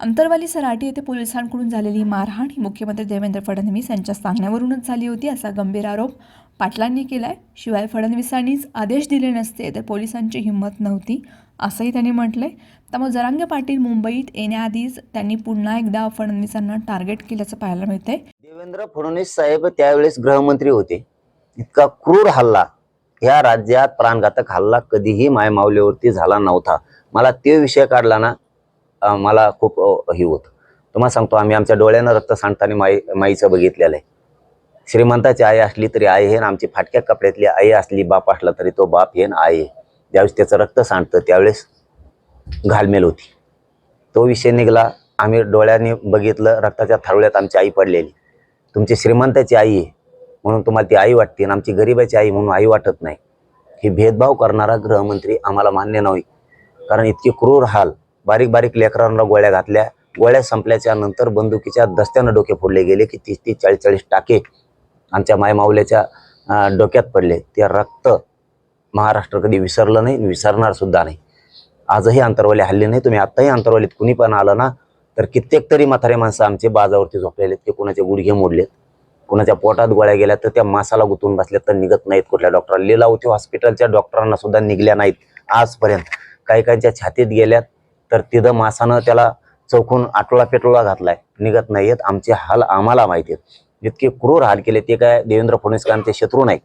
अंतरवाली सराटी येथे पोलिसांकडून झालेली मारहाण ही मुख्यमंत्री देवेंद्र फडणवीस यांच्या सांगण्यावरूनच झाली होती असा गंभीर आरोप पाटलांनी केलाय. शिवाय फडणवीसांनीच आदेश दिले नसते तर पोलिसांची हिंमत नव्हती असंही त्यांनी म्हटलंय. त्यामुळे जरांगे पाटील मुंबईत येण्याआधीच त्यांनी पुन्हा एकदा फडणवीसांना टार्गेट केल्याचं पाहायला मिळतंय. देवेंद्र फडणवीस साहेब त्यावेळेस गृहमंत्री होते. इतका क्रूर हल्ला. ह्या राज्यात प्राणघातक हल्ला कधीही मायमावलीवरती झाला नव्हता. मला ते विषय काढला ना मला खूप हे होत. तुम्हाला सांगतो आम्ही आमच्या डोळ्यानं रक्त सांडताना माई माईचं बघितलेलं आहे. श्रीमंताची आई असली तरी आई हे ना आमची फाटक्या कपड्यातली आई असली बाप असला तरी तो बाप हे ना आई आहे. ज्यावेळेस त्याचं रक्त सांडतं त्यावेळेस घालमेल होती. तो विषय निघाला आम्ही डोळ्यांनी बघितलं रक्ताच्या थारुळ्यात आमची आई पडलेली. तुमची श्रीमंताची आई आहे म्हणून तुम्हाला ती आई वाटते आणि आमची गरिबाची आई म्हणून आई वाटत नाही. ही भेदभाव करणारा गृहमंत्री आम्हाला मान्य नाही. कारण इतके क्रूर हाल बारीक बारीक लेकरांना गोळ्या घातल्या. गोळ्या संपल्याच्या नंतर बंदुकीच्या दस्त्यानं डोके फोडले गेले की तीस तीस चाळीस चाळीस टाके आमच्या मायमावल्याच्या डोक्यात पडले. ते रक्त महाराष्ट्र कधी विसरलं नाही विसरणार सुद्धा नाही. आजही अंतरवाली हल्ले नाही. तुम्ही आत्ताही अंतरवालीत कुणी पण आलं ना तर कित्येक तरी म्हातारे माणसं आमचे बाजावरती झोपलेले ते कुणाचे गुडघे मोडलेत. कुणाच्या पोटात गोळ्या गेल्या तर त्या मासाला गुतून बसल्या तर निघत नाहीत कुठल्या डॉक्टर लिलावती हॉस्पिटलच्या डॉक्टरांना सुद्धा निघल्या नाहीत आजपर्यंत. काही काहींच्या छातीत गेल्यात तर तिथं मासानं त्याला चौकून आटोळा पेटोळा घातलाय. निघत नाहीयेत. आमचे हाल आम्हाला माहिती आहेत. इतके क्रूर हाल केले ते काय देवेंद्र फडणवीस काय आमचे शत्रू नाही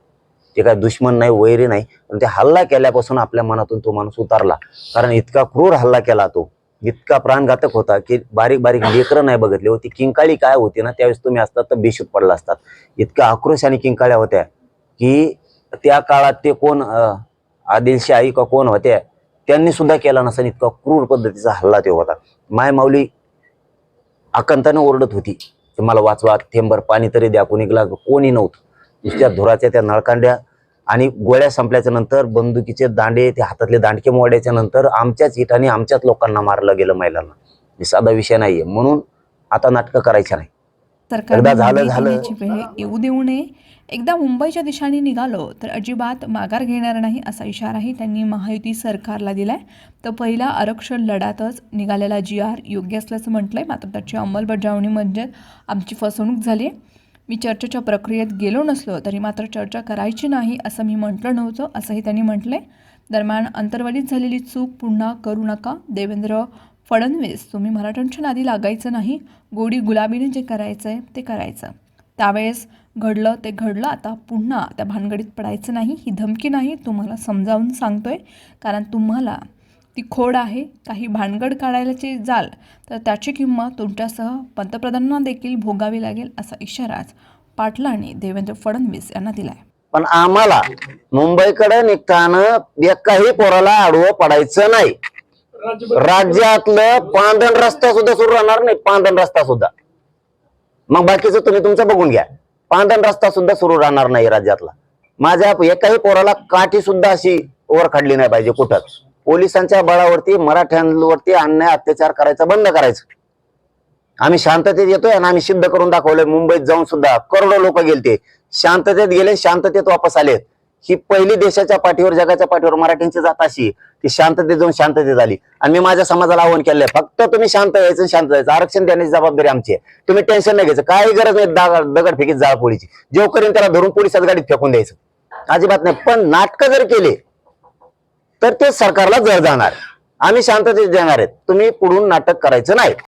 ते काय दुश्मन नाही वैरी नाही. पण ते हल्ला केल्यापासून आपल्या मनातून तो माणूस उतारला. कारण इतका क्रूर हल्ला केला तो. इतका प्राणघातक होता की बारीक बारीक लेकरं नाही बघितली होती. किंकाळी काय होती ना त्यावेळेस तुम्ही असतात तर बेशूत पडला असतात. इतक्या आक्रोश आणि किंकाळ्या होत्या की त्या काळात ते कोण आदिलशाही का कोण होत्या त्यांनी सुद्धा केला नसेल इतका क्रूर पद्धतीचा हल्ला ते होता. माय माऊली आकंतानं ओरडत होती की मला वाचवा थेंबर पाणी तरी द्या कोणी गेला कोणी नव्हतं. नुसत्या धुराच्या त्या नळकांड्या आणि गोळ्या संपल्याच्या नंतर बंदुकीचे दांडे ते हातातले दांडके मोडायच्या नंतर आमच्याच हिटाने आमच्याच लोकांना मारलं गेलं महिलांना. हे साधा विषय नाहीये. म्हणून आता नाटकं करायचं नाही एकदा झालं- झालं. येऊ देऊ नये. एकदा मुंबईच्या दिशेने निघालो तर अजिबात माघार घेणार नाही असा इशाराही त्यांनी महायुती सरकारला दिलाय. तर पहिला आरक्षण लढ्यातच निघालेला जी आर योग्य असल्याचं म्हटलंय. मात्र त्याची अंमलबजावणी म्हणजे आमची फसवणूक झाली आहे मी चर्चेच्या प्रक्रियेत गेलो नसलो तरी मात्र चर्चा करायची नाही असं मी म्हटलं नव्हतं असंही त्यांनी म्हटलंय. दरम्यान अंतर्वालीत झालेली चूक पुन्हा करू नका. देवेंद्र फडणवीस तुम्ही मराठ्यांच्या नादी लागायचं नाही. गोडी गुलाबीने जे करायचं आहे ते करायचं. त्यावेळेस घडलं ते घडलं. आता पुन्हा त्या भानगडीत पडायचं नाही. ही धमकी नाही. तुम्हाला समजावून सांगतोय. कारण तुम्हाला ती खोड आहे. काही भानगड काढायलाची जाल तर त्याची किंमत तुमच्यासह पंतप्रधानांना देखील भोगावी लागेल असा इशाराच पाटलांनी देवेंद्र फडणवीस यांना दिलाय. पण आम्हाला मुंबईकडे निघताना एकाही पोराला आडवं पडायचं नाही. राज्यातलं पांढण रस्ता सुद्धा सुरू राहणार नाही पांढण रस्ता सुद्धा. मग बाकीचं तुम्ही तुमचं बघून घ्या. पांढण रस्ता सुद्धा सुरू राहणार नाही राज्यातला. माझ्या एकाही पोराला काठी सुद्धा अशी वर काढली नाही पाहिजे कुठंच. पोलिसांच्या बळावरती मराठ्यांवरती अन्याय अत्याचार करायचा बंद करायचं. आम्ही शांततेत येतोय आणि आम्ही सिद्ध करून दाखवलंय मुंबईत जाऊन सुद्धा करोडो लोक गेलते. शांततेत गेले शांततेत वापस आलेत. ही पहिली देशाच्या पाठीवर जगाच्या पाठीवर मराठ्यांची जात अशी ती शांततेत जाऊन शांततेत आली आणि मी माझ्या समाजाला आव्हान केलंय फक्त तुम्ही शांत यायचं शांत जायचं. आरक्षण देण्याची जबाबदारी आमची आहे. तुम्ही टेन्शन नाही घ्यायचं. काही गरज नाही दगड फेकीत जाळपोळीची जेव करीन त्याला धरून पोलिसात गाडीत फेकून द्यायचं. अजिबात नाही. पण नाटकं जर केले तर ते सरकारला जर जाणार. आम्ही शांततेत देणार आहेत. तुम्ही पुढून नाटक करायचं नाही.